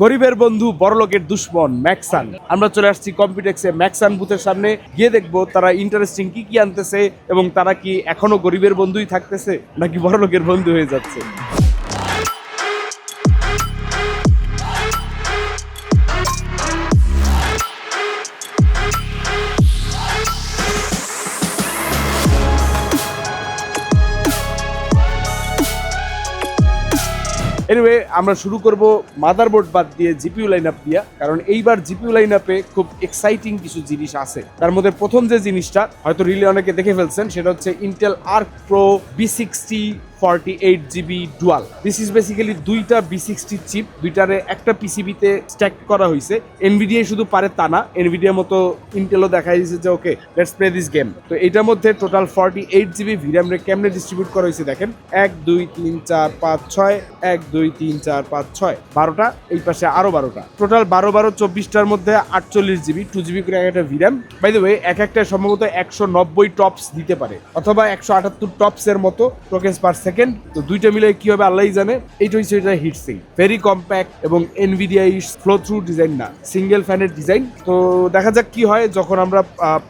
গরিবের বন্ধু, বড়লোকের দুশ্মন, ম্যাক্সান। আমরা চলে আসছি কম্পিউটেক্সে ম্যাক্সান বুথের সামনে। গিয়ে দেখব তারা ইন্টারেস্টিং কি কি আনতেছে এবং তারা কি এখনও গরিবের বন্ধুই থাকতেছে নাকি বড়লোকের বন্ধু হয়ে যাচ্ছে। এনিওয়ে আমরা শুরু করব মাদারবোর্ড বাদ দিয়ে জিপিউ লাইন আপ দিয়া, কারণ এইবার জিপিউ লাইন আপে খুব এক্সাইটিং কিছু জিনিস আছে। তার মধ্যে প্রথম যে জিনিসটা, হয়তো রিলে অনেকে দেখে ফেলছেন, সেটা হচ্ছে Intel Arc Pro B sixty forty eight GB dual this is basically দুইটা বি সিক্সটি চিপ দুইটারে একটা পিসিবিতে স্ট্যাক করা হয়েছে এনভিডিআই শুধু পারে তা না এনভিডিয়ার মতো ইন্টেলও দেখা দিয়েছে যে okay let's play this game তো এটার মধ্যে total forty eight GB VRAM রে কেমনে ডিস্ট্রিবিউট করা হয়েছে দেখেন? এক, দুই, তিন, চার, পাঁচ, ছয়, এক, দুই, তিন, চার, পাঁচ, ছয়, বারোটা, এই পাশে আরও বারোটা। টোটাল বারো বারো, চব্বিশটার মধ্যে আটচল্লিশ জিবি টু জিবি করে একটা ভিরাম বাই দ্য ওয়ে এক একটা সম্ভবত একশো নব্বই টপস দিতে পারে, অথবা একশো আটাত্তর টপস এর মতো টোকেন্স পার সেকেন্ড। তো দুইটা মিলে কি হবে আল্লাহই জানে? এইটা হচ্ছে এটা হিট সিং ভেরি কম্প্যাক্ট এবং এনভিডিআই ফ্লো থ্রু ডিজাইন না। সিঙ্গেল ফ্যানের ডিজাইন তো দেখা যাক কি হয় যখন আমরা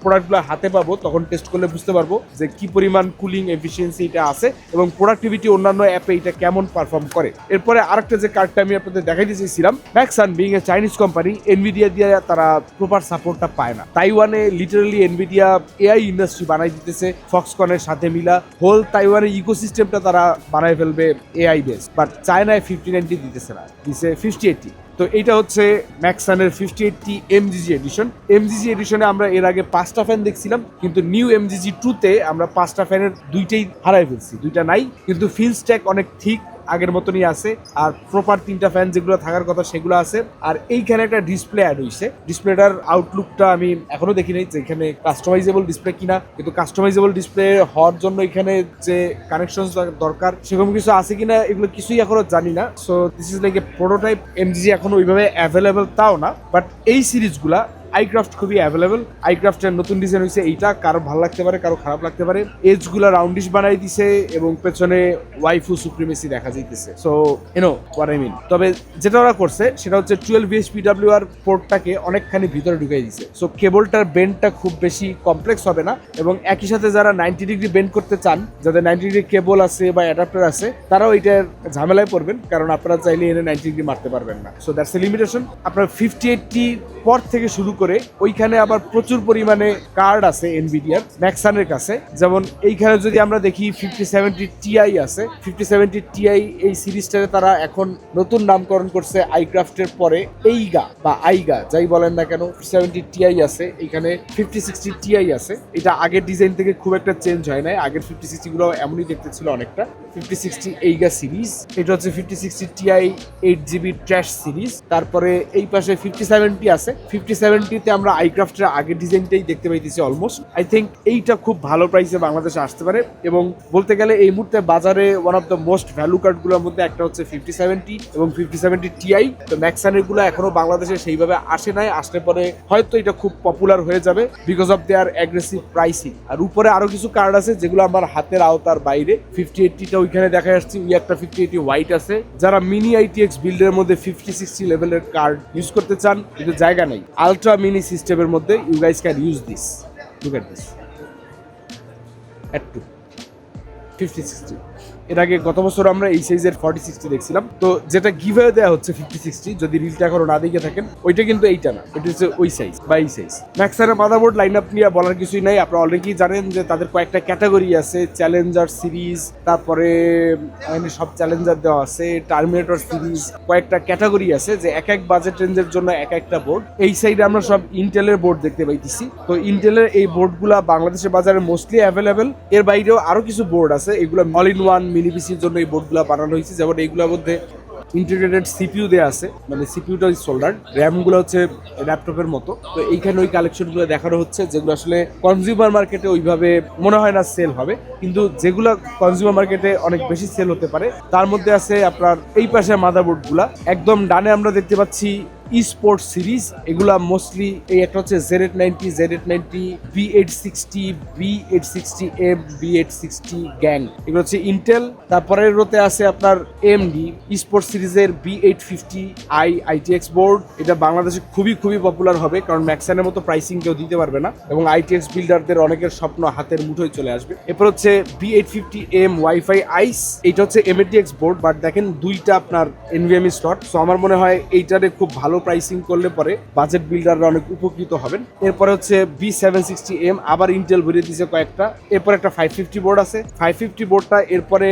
প্রোডাক্টগুলো হাতে পাবো, তখন টেস্ট করলে বুঝতে পারব যে কি পরিমাণ কুলিং এফিসিয়েন্সি এটা আছে এবং প্রোডাক্টিভিটি অন্যান্য অ্যাপে এটা কেমন পারফর্ম করে। এরপরে আরেকটা যে কার্ডটা আমি আপনাদের দেখাই দিয়েছিলাম Maxsun being a Chinese company Nvidia দিয়ে তারা প্রপার সাপোর্টটা পায় না। তাইওয়ানে লিটারালি এনভিডিয়া এআই ইন্ডাস্ট্রি বানাই দিতেছে ফক্সকনের সাথে মিলা। হোল তাইওয়ানের ইকোসিস্টেমটা তারা বানায় ফেলবে এআই বেস বাট চায়নায় ফিফটি নাইনটি দিতেছে না, দিছে ফিফটি এইটটি তো এটা হচ্ছে ম্যাক্সানের fifty eighty MGG edition MGG এডিশনে আমরা এর আগে পাঁচটা ফ্যান দেখছিলাম, কিন্তু নিউ এমজিজি টুতে আমরা পাঁচটা ফ্যানের দুইটাই হারাই ফেলছি, দুইটা নাই, কিন্তু ফিল স্ট্যাক অনেক ঠিক আগের মতনই আছে। আর প্রপার তিনটা ফ্যান যেগুলো থাকার কথা সেগুলো আছে। আর এইখানে একটা ডিসপ্লে অ্যাড হয়েছে ডিসপ্লেটার আউটলুকটা আমি এখনও দেখি নাই যে এখানে কাস্টমাইজেবল ডিসপ্লে কিনা। কিন্তু কাস্টমাইজেবল ডিসপ্লে হওয়ার জন্য এখানে যে কানেকশন দরকার, সেরকম কিছু আছে কিনা এগুলো কিছুই এখনও জানি না। So this is like a prototype MGG এখনও ওইভাবে অ্যাভেলেবেল তাও না। বাট এই সিরিজগুলা আইক্রাফট খুবই অ্যাভেলেবল আইক্রাফটের নতুন ডিজাইন হয়েছে এইটা। কারও ভালো লাগতে পারে, কারও খারাপ লাগতে পারে। এজ এজগুলো রাউন্ডিশ বানাই দিছে এবং পেছনে ওয়াইফু সুপ্রিমেসি দেখা যাইতেছে। So you know what I mean তবে যেটা ওরা করছে, সেটা হচ্ছে টুয়েলভ বিএসপিডাব্লিউ আর পোর্টটাকে অনেকখানি ভিতরে ঢুকাই দিছে। সো কেবলটার বেন্ডটা খুব বেশি কমপ্লেক্স হবে না এবং একই সাথে যারা নাইনটি ডিগ্রি বেন্ড করতে চান, যাদের নাইনটি ডিগ্রি কেবল আছে বা অ্যাডাপ্টার আছে, তারাও এটার ঝামেলায় পড়বেন। কারণ আপনারা চাইলে এনে নাইনটি ডিগ্রি মারতে পারবেন না। সো দ্যাটস এ লিমিটেশন আপনার ফিফটি এইটটি পর থেকে শুরু করে ওইখানে আবার প্রচুর পরিমাণে কার্ড আছে এনভিডিয়ার ম্যাক্সানের কাছে। যেমন এইখানে যদি আমরা দেখি ফিফটি সেভেন্টি টিআই আছে ফিফটি সেভেন্টি টিআই এই সিরিজটাতে তারা এখন নতুন নামকরণ করছে আইক্রাফটের পরে এইগা বা আইগা যাই বলেন না কেন সেভেন্টি টিআই আছে এখানে ফিফটি সিক্সটি টিআই আছে। এটা আগের ডিজাইন থেকে খুব একটা চেঞ্জ হয় নাই, আগের ফিফটি সিক্সটিগুলো এমনই দেখতে ছিল অনেকটা। ফিফটি সিক্সটি এইগা সিরিজ এটা হচ্ছে fifty sixty Ti eight GB trash series তারপরে এই পাশে ফিফটি সেভেন্টি আছে ফিফটি সেভেন্টিতে আমরা আইক্রাফটের আগের ডিজাইনটাই দেখতে পাইতেছি অলমোস্ট আই থিঙ্ক এইটা খুব ভালো প্রাইসে বাংলাদেশে আসতে পারে এবং বলতে গেলে এই মুহূর্তে বাজারে one of the most value কার্ডগুলোর মধ্যে একটা হচ্ছে ফিফটি সেভেন্টি এবং ফিফটি সেভেন্টি টিআই তো ম্যাক্সানেরগুলো এখনও বাংলাদেশে সেইভাবে আসে নাই, আসলে পরে হয়তো এটা খুব পপুলার হয়ে যাবে because of their aggressive pricing আর উপরে আরও কিছু কার্ড আছে যেগুলো আমার হাতের আওতার বাইরে। ফিফটি এইটটিটা ওইখানে দেখা যাচ্ছে ওই একটা ফিফটি এইটি হোয়াইট আছে। যারা মিনি আইটিএক্স বিল্ডের মধ্যে ফিফটি সিক্সটি লেভেলের কার্ড ইউজ করতে চান, কিন্তু জায়গা নেই। আলট্রা মিনি সিস্টেমের মধ্যে you guys can use this look at this at two fifty sixty এর আগে গত বছর আমরা এই সাইজের ফর্টি সিক্সটি দেখছিলাম। তো যেটা গিভে দেওয়া হচ্ছে ফিফটি সিক্সটি যদি রিলটা এখনও না দেখে থাকেন, ওইটা কিন্তু এইটা না ওইটা হচ্ছে ওই সাইজ বা এই সাইজ ম্যাক্সারের মাদারবোর্ড লাইন আপ নিয়ে বলার কিছুই নাই, আপনারা অলরেডি জানেন যে তাদের কয়েকটা ক্যাটাগরি আছে চ্যালেঞ্জার সিরিজ তারপরে সব চ্যালেঞ্জার দেওয়া আছে টার্মিনেটর সিরিজ কয়েকটা ক্যাটাগরি আছে যে এক এক বাজেট রেঞ্জের জন্য এক একটা বোর্ড এই সাইডে আমরা সব ইন্টেলের বোর্ড দেখতে পাইতেছি। তো ইন্টেলের এই বোর্ডগুলা বাংলাদেশের বাজারে মোস্টলি অ্যাভেলেবেল এর বাইরেও আরও কিছু বোর্ড আছে, এগুলো অল ইন ওয়ান মিনি পিসির জন্য এই বোর্ডগুলো বানানো হয়েছে। যেমন এইগুলোর মধ্যে ইন্টিগ্রেটেড সিপিইউ দেওয়া আছে মানে সিপিইউটা সোল্ডার র্যামগুলো হচ্ছে ল্যাপটপের মতো। তো এইখানে ওই কালেকশনগুলো দেখানো হচ্ছে, যেগুলো আসলে কনজিউমার মার্কেটে ওইভাবে মনে হয় না সেল হবে, কিন্তু যেগুলো কনজিউমার মার্কেটে অনেক বেশি সেল হতে পারে। তার মধ্যে আছে আপনার এই পাশে মাদারবোর্ডগুলা একদম ডানে আমরা দেখতে পাচ্ছি স্পোর্টস সিরিজ এগুলা মোস্টলি এই একটা হচ্ছে Z eight ninety Z eight ninety B eight sixty B eight sixty M B eight sixty gang এগুলো হচ্ছে ইন্টেল তারপরের রোতে আছে আপনার এমডি স্পোর্টস সিরিজের B eight fifty I ITX board এটা বাংলাদেশে খুবই খুবই পপুলার হবে, কারণ ম্যাক্সানের মতো প্রাইসিং কেউ দিতে পারবে না, এবং আইটিএক্স বিল্ডারদের অনেকের স্বপ্ন হাতের মুঠোয় চলে আসবে। এরপর হচ্ছে B eight fifty M WiFi ice এটা হচ্ছে এমএটিএক্স বোর্ড বাট দেখেন দুইটা আপনার এনভিএমই স্লট সো আমার মনে হয় এইটারে খুব ভালো প্রাইসিং করলে পরে বাজেট বিল্ডাররা অনেক উপকৃত হবেন। এরপরে হচ্ছে বি সেভেন সিক্সটি এম আবার ইন্টেল ভরিয়ে দিয়েছে কয়েকটা। এরপরে একটা ফাইভ ফিফটি বোর্ড আছে। ফাইভ ফিফটি বোর্ডটা এরপরে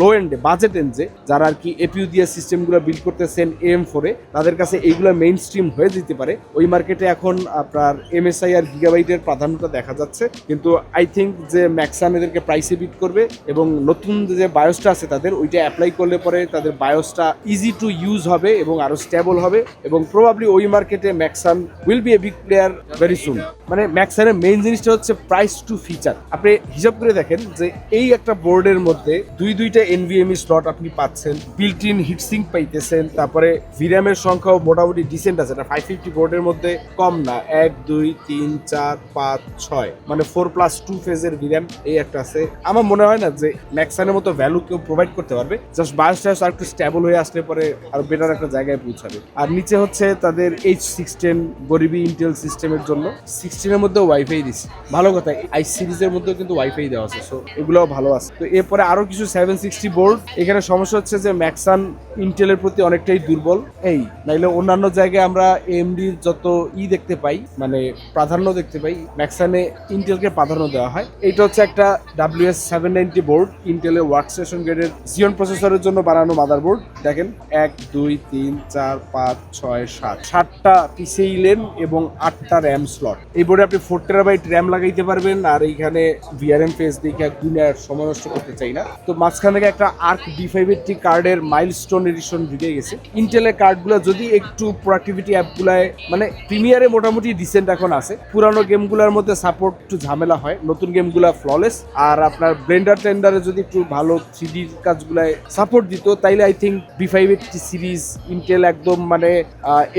লো এন্ডে বাজেট এন্ডে যারা আর কি এপিউ দিয়ে সিস্টেমগুলো বিল্ড করতেছেন এম ফোরে তাদের কাছে এইগুলো মেইন স্ট্রিম হয়ে যেতে পারে। ওই মার্কেটে এখন আপনার এমএসআই আর গিগাবাইটের প্রাধান্যতা দেখা যাচ্ছে। কিন্তু আই থিঙ্ক যে ম্যাক্সান এদেরকে প্রাইসে বিট করবে এবং নতুন যে বায়োসটা আছে তাদের, ওইটা অ্যাপ্লাই করলে পরে তাদের বায়োসটা ইজি টু ইউজ হবে এবং আরও স্টেবল হবে। এবং প্রবাবলি ওই মার্কেটে Maxsun will be a big player very soon মানে ম্যাক্সানের মেইন জিনিসটা হচ্ছে প্রাইস টু ফিচার আপনি হিসাব করে দেখেন যে এই একটা বোর্ডের মধ্যে দুই দুইটা এনভিএমই স্লট আপনি পাচ্ছেন বিল্ট ইন হিটসিং পাইতেছেন, তারপরে ভিরামের সংখ্যাও মোটামুটি ডিসেন্ট আছে। এটা ফাইভ ফিফটি বোর্ডের মধ্যে কম না, এক, দুই, তিন, চার, পাঁচ, ছয়। মানে ফোর প্লাস টু ফেজের ভিরাম এই একটা আছে। আমার মনে হয় না যে ম্যাক্সানের মতো ভ্যালু কেউ প্রোভাইড করতে পারবে। জাস্ট বাস টাস আর একটু স্টেবল হয়ে আসলে পরে আর বেটার একটা জায়গায় পৌঁছাবে। আর নিচে হচ্ছে তাদের এইচ সিক্সটেন গরিবি ইন্টেল সিস্টেমের জন্য। সিক্সটিনের মধ্যে ওয়াইফাই দিচ্ছে ভালো কথা আই সিরিজের মধ্যেও কিন্তু ওয়াইফাই দেওয়া আছে সো এগুলোও ভালো আছে। তো এরপরে আরও কিছু সেভেন সিক্সটি বোর্ড এখানে সমস্যা হচ্ছে যে ম্যাক্সান ইন্টেলের প্রতি অনেকটাই দুর্বল। এই, নাইলে অন্যান্য জায়গায় আমরা এমডির যত ই দেখতে পাই মানে প্রাধান্য দেখতে পাই ম্যাক্সানে ইন্টেলকে প্রাধান্য দেওয়া হয়। এটা হচ্ছে একটা W S seven ninety board ইন্টেলের ওয়ার্ক স্টেশন গ্রেডের জিওন প্রসেসরের জন্য বানানো মাদারবোর্ড দেখেন, এক, দুই, তিন, চার, পাঁচ ছয়, সাত। সাতটা পিসিই লেন এবং আটটা র্যাম স্লট। এই আপনি ফোর টেরাবাইট র্যাম লাগাইতে পারবেন আর এইখানে ভিআরএম ফেস দেখে দুনিয়ার সময় নষ্ট করতে চাই না। তো মাঝখান থেকে একটা আর্ক ডি ফাইভ এইটটি কার্ডের মাইলস্টোন এডিশন ঢুকে গেছে। ইন্টেলের কার্ডগুলো যদি একটু প্রোডাক্টিভিটি অ্যাপগুলায় মানে প্রিমিয়ারে মোটামুটি ডিসেন্ট এখন আছে। পুরানো গেমগুলোর মধ্যে সাপোর্ট একটু ঝামেলা হয়। নতুন গেমগুলো ফ্ললেস আর আপনার ব্লেন্ডার টেন্ডারে যদি একটু ভালো থ্রি ডির কাজগুলায় সাপোর্ট দিত, তাইলে I think B five eighty series Intel একদম মানে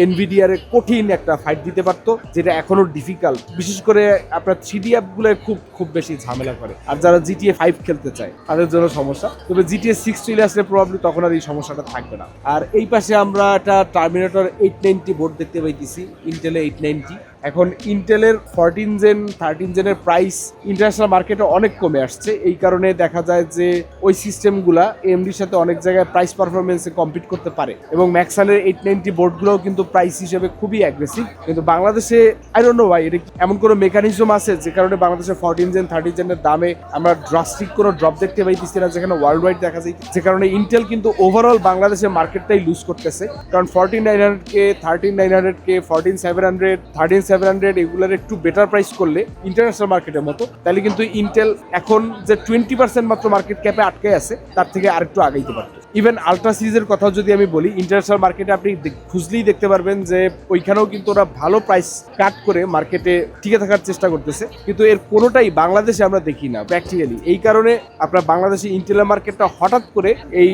এনভিডিআর কঠিন একটা ফাইট দিতে পারত, যেটা এখনও ডিফিকাল্ট বিশেষ করে আপনার থ্রি ডি অ্যাপগুলোয় খুব খুব বেশি ঝামেলা করে। আর যারা জিটিএ ফাইভ খেলতে চায়, তাদের জন্য সমস্যা। তবে জিটিএ সিক্স চলে আসলে প্রবলি তখন আর এই সমস্যাটা থাকবে না। আর এই পাশে আমরা একটা টার্মিনেটর এইট নাইনটি বোর্ড দেখতে পাইতেছি ইন্টেলে এইট নাইনটি এখন ইন্টেলের ফোরটিন জেন থার্টিন জেনের প্রাইস ইন্টারন্যাশনাল মার্কেটে অনেক কমে আসছে। এই কারণে দেখা যায় যে ওই সিস্টেমগুলা এমডির সাথে অনেক জায়গায় প্রাইস পারফরমেন্সে কম্পিট করতে পারে। এবং ম্যাক্সানের এইট নাইনটি বোর্ডগুলোও কিন্তু প্রাইস হিসেবে খুবই অ্যাগ্রেসিভ কিন্তু বাংলাদেশে আই ডোন্ট নো ওয়াই এটা এমন কোনো মেকানিজম আছে যে কারণে বাংলাদেশে ফোরটিন জেন থার্টিন জেনের দামে আমরা ড্রাস্টিক কোনো ড্রপ দেখতে পাইতেছি না, যেখানে ওয়ার্ল্ড ওয়াইড দেখা যায়? যে কারণে ইন্টেল কিন্তু ওভারঅল বাংলাদেশের মার্কেটটাই লুজ করতেছে। কারণ ফোরটিন নাইন হান্ড্রেড কে থার্টিন নাইন হান্ড্রেড কে fourteen seven hundred thirteen seven hundred এগুলোর একটু বেটার প্রাইস করলে ইন্টারন্যাশনাল মার্কেটের মতো, তাহলে কিন্তু ইন্টেল এখন যে টোয়েন্টি পার্সেন্ট মাত্র মার্কেট ক্যাপে আটকে আছে, তার থেকে আরেকটু আগাইতে পারতো। ইভেন আলট্রা সিরিজের কথাও যদি আমি বলি ইন্টারন্যাশনাল মার্কেটে আপনি খুঁজলেই দেখতে পারবেন যে ওইখানেও কিন্তু ওরা ভালো প্রাইস কাট করে মার্কেটে টিকে থাকার চেষ্টা করতেছে। কিন্তু এর কোনোটাই বাংলাদেশে আমরা দেখি না প্র্যাকটিক্যালি এই কারণে আপনার বাংলাদেশে ইন্টেলের মার্কেটটা হঠাৎ করে এই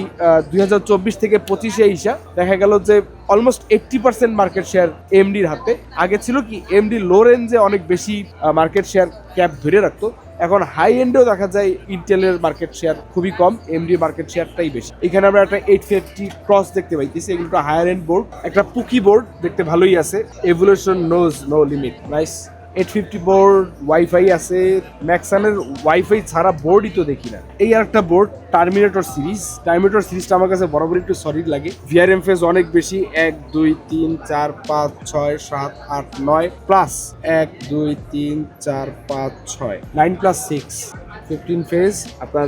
দুই হাজার চব্বিশ থেকে পঁচিশে ইসা দেখা গেল যে almost eighty percent market share এমডির হাতে। আগে ছিল কি এমডি লো রেঞ্জে অনেক বেশি মার্কেট শেয়ার ক্যাপ ধরে রাখতো। এখন হাই এন্ডেও দেখা যায় ইন্টেলের মার্কেট শেয়ার খুবই কম এমডি মার্কেট শেয়ারটাই বেশি। এখানে আমরা একটা এইট ফিফটি ক্রস দেখতে পাইতেছি, এগুলো হায়ার এন্ড বোর্ড একটা পুকি বোর্ড দেখতে ভালোই আছে। Evolution knows no limit nice eight fifty board wifi আছে। ম্যাক্সামের ওয়াইফাই ছাড়া বোর্ডই তো দেখি না। এই আর একটা বোর্ড টার্মিনেটর সিরিজ টার্মিনেটর সিরিজটা আমার কাছে বরাবর একটু সলিড লাগে। ভিআরএম ফেজ অনেক বেশি। এক, দুই, তিন, চার, পাঁচ, ছয়, সাত, আট, নয় প্লাস এক, দুই, তিন, চার, পাঁচ, ছয়। Nine plus six fifteen phase আপনার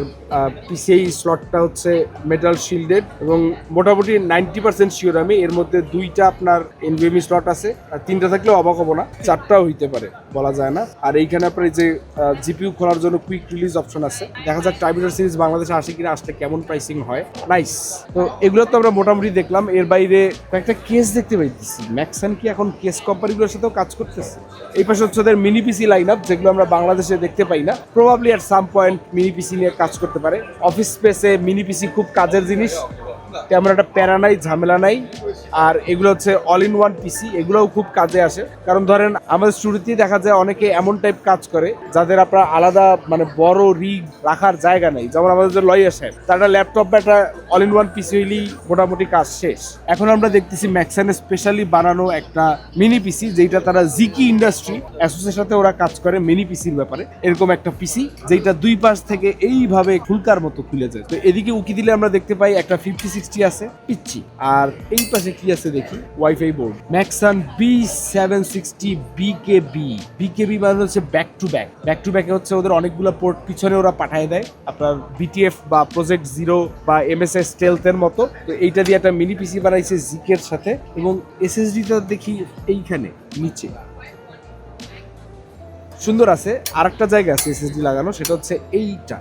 পিসিআই স্লটটা হচ্ছে মেটাল শিল্ডেড এবং মোটামুটি নাইনটি পার্সেন্ট শিওর আমি এর মধ্যে দুইটা আপনার এনভিএমই স্লট আছে। আর তিনটা থাকলেও অবাক হব না, চারটাও হইতে পারে, বলা যায় না। আর এইখানে আপনার এই যে জিপিইউ খোলার জন্য কুইক রিলিজ অপশন আছে। দেখা যাক টাইমিটার সিরিজ বাংলাদেশে আসে কিনা, আসলে কেমন প্রাইসিং হয়। নাইস তো এগুলো তো আমরা মোটামুটি দেখলাম। এর বাইরে কয়েকটা কেস দেখতে পাইতেছি। ম্যাক্সান কি এখন কেস কোম্পানিগুলোর সাথেও কাজ করতেছে? এই পাশে হচ্ছে ওদের মিনি পিসি লাইন আপ যেগুলো আমরা বাংলাদেশে দেখতে পাই না। প্রবাবলি আর সাম পয়েন্ট মিনি পিসি নিয়ে কাজ করতে পারে। অফিস স্পেসে মিনি পিসি খুব কাজের জিনিস। তেমন একটা প্যারা নাই, ঝামেলা নাই। আর এগুলো হচ্ছে অল ইন ওয়ান পিসি এগুলোও খুব কাজে আসে। কারণ ধরেন, আমাদের স্টুডিওতেই দেখা যায় অনেকে এমন টাইপ কাজ করে, যাদের আপনার আলাদা মানে বড় রিগ রাখার জায়গা নেই। যেমন আমাদের যে লয়ার সাহেব, তার ল্যাপটপ বা একটা অল ইন ওয়ান পিসি হইলেই মোটামুটি কাজ শেষ। এখন আমরা দেখতেছি ম্যাক্সানে স্পেশালি বানানো একটা মিনি পিসি যেটা তারা জিকি ইন্ডাস্ট্রি অ্যাসোসিয়েশনের সাথে ওরা কাজ করে মিনি পিসির ব্যাপারে। এরকম একটা পিসি যেটা দুই পাশ থেকে এইভাবে খুলকার মতো খুলে যায়। তো এদিকে উকি দিলে আমরা দেখতে পাই একটা ফিফটি সিক্সটি আছে। পিচ্ছি আর এই পাশে কি আছে দেখি? Wifi board Maxsun B seven sixty BKB BKB মানে হচ্ছে back to back back to ব্যাকে হচ্ছে ওদের অনেকগুলো পোর্ট পিছনে ওরা পাঠিয়ে দেয়। আপনার বিটিএফ বা প্রজেক্ট জিরো বা এমএসএস স্টেলথের মতো। তো এইটা দিয়ে একটা মিনি পিসি বানাইছে জিকের সাথে। এবং এসএসডিটা দেখি এইখানে নিচে। সুন্দর আছে। আর একটা জায়গা আছে এসএসডি লাগানো সেটা হচ্ছে এইটা।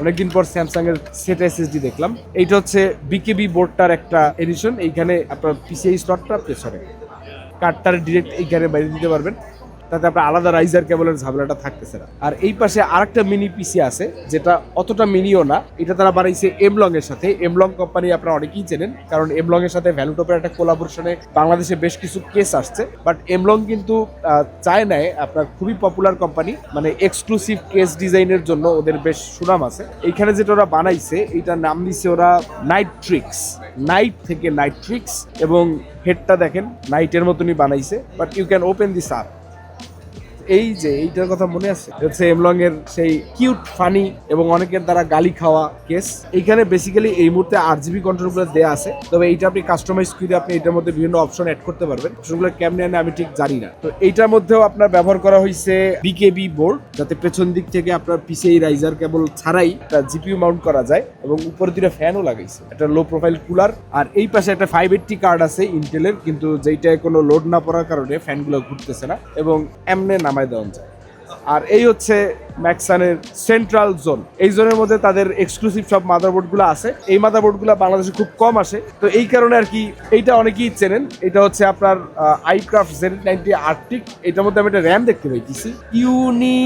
অনেকদিন পর স্যামসাং এর সেট এসএসডি দেখলাম। এইটা হচ্ছে বিকেবি বোর্ডটার একটা এডিশন এইখানে আপনার পিসিআই স্লটটা পেছনে কার্ডটার ডিরেক্ট এইখানে বাইরে দিতে পারবেন। তাতে আপনার আলাদা রাইজার কেবলের ঝামেলাটা থাকতেছে না। আর এই পাশে আরেকটা মিনি পিসি আছে যেটা অতটা মিনিও না। এটা তারা বানাইছে এমলং এর সাথে। এমলং কোম্পানি আপনারা অনেকেই চেনেন কারণ এমলং এর সাথে ভ্যালুটপের একটা কোলাবোরেশনে বাংলাদেশে বেশ কিছু কেস আসছে। বাট এমলং কিন্তু আহ, চায়নায় আপনার খুবই পপুলার কোম্পানি মানে এক্সক্লুসিভ কেস ডিজাইনের জন্য ওদের বেশ সুনাম আছে। এইখানে যেটা ওরা বানাইছে এইটার নাম দিছে ওরা নাইট ট্রিক্স নাইট থেকে নাইট ট্রিক্স এবং হেডটা দেখেন নাইটের মতনই বানাইছে। But you can open this up এই যে, এইটার কথা মনে আছে? হচ্ছে এমলং এর সেই কিউট ফানি এবং অনেকের দ্বারা গালি খাওয়া কেস এইখানে বেসিক্যালি এই মুহূর্তে আট জিবি কন্ট্রোলগুলো দেওয়া আছে। তবে এইটা আপনি কাস্টমাইজ করে আপনি এটার মধ্যে বিভিন্ন অপশন অ্যাড করতে পারবেন। অপশনগুলো কেমনে আনে আমি ঠিক জানি না। তো এইটার মধ্যেও আপনার ব্যবহার করা হয়েছে বিকেবি বোর্ড যাতে পেছন দিক থেকে আপনার পিসিআই রাইজার কেবল ছাড়াই একটা জিপিইউ মাউন্ট করা যায় এবং উপরে দুটো ফ্যানও লাগাইছে। একটা লো প্রোফাইল কুলার আর এই পাশে একটা ফাইভ এইটটি কার্ড আছে ইন্টেলের কিন্তু যেইটায় কোনো লোড না পড়ার কারণে ফ্যানগুলো ঘুরতেছে না। এবং এমনে নামায় দেওয়া আর এই হচ্ছে ম্যাক্সানের সেন্ট্রাল জোন। এই জোনের মধ্যে তাদের এক্সক্লুসিভ সব মাদারবোর্ডগুলো আছে। এই মাদারবোর্ডগুলো বাংলাদেশে খুব কম আসে। তো এই কারণে আর কি এইটা অনেকেই চেনেন। এটা হচ্ছে আপনার আইক্রাফট জেড নাইনটি আর্টিক এটার মধ্যে আমি একটা র্যাম দেখতে পাইতেছি। ইউনি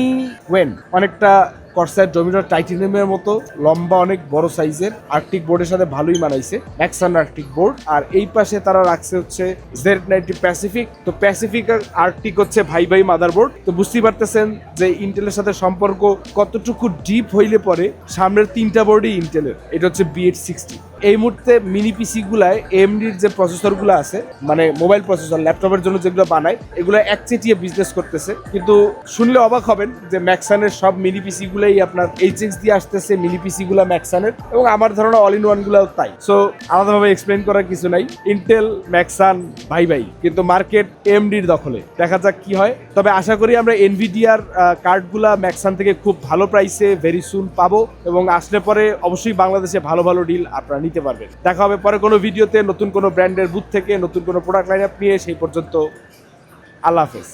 ওয়েন অনেকটা কর্সার ডোমিনার টাইটেনিয়ামের মতো, লম্বা অনেক বড় সাইজের আর্কটিক বোর্ডের সাথে ভালোই মানাইছে। ম্যাক্সান আর্কটিক বোর্ড। আর এই পাশে তারা রাখছে হচ্ছে জেড নাইনটি প্যাসিফিক তো প্যাসিফিক আর আর্কটিক হচ্ছে ভাই ভাই মাদার বোর্ড তো বুঝতেই পারতেছেন যে ইন্টেলের সাথে সম্পর্ক কতটুকু ডিপ হইলে পরে সামনের তিনটা বোর্ডই ইন্টেলের এটা হচ্ছে বিএড সিক্সটি এই মুহূর্তে মিনি পিসি গুলায় এমডির যে প্রসেসরগুলো আছে মানে মোবাইল প্রসেসর ল্যাপটপের জন্য যেগুলো বানায়, এগুলো একচেটিয়ে বিজনেস করতেছে। কিন্তু শুনলে অবাক হবেন যে ম্যাক্সানের সব মিনি পিসি গুলাই আপনার এইচএক্স দিয়ে আসতেছে মিনি পিসি গুলা ম্যাক্সানের এবং আমার ধারণা অল ইন ওয়ান গুলাও তাই। সো আলাদাভাবে এক্সপ্লেন করার কিছু নাই। ইন্টেল ম্যাক্সান ভাই ভাই কিন্তু মার্কেট এমডির দখলে। দেখা যাক কি হয়। তবে আশা করি আমরা এনভিডিআর কার্ডগুলা ম্যাক্সান থেকে খুব ভালো প্রাইসে ভেরি সুন পাবো। এবং আসলে পরে অবশ্যই বাংলাদেশে ভালো ভালো ডিল আপনারা নিতে পারবেন। দেখা হবে পরে কোনো ভিডিওতে নতুন কোনো ব্র্যান্ডের বুথ থেকে নতুন কোনো প্রোডাক্ট লাইন আপ নিয়ে। সেই পর্যন্ত আল্লাহ হাফেজ।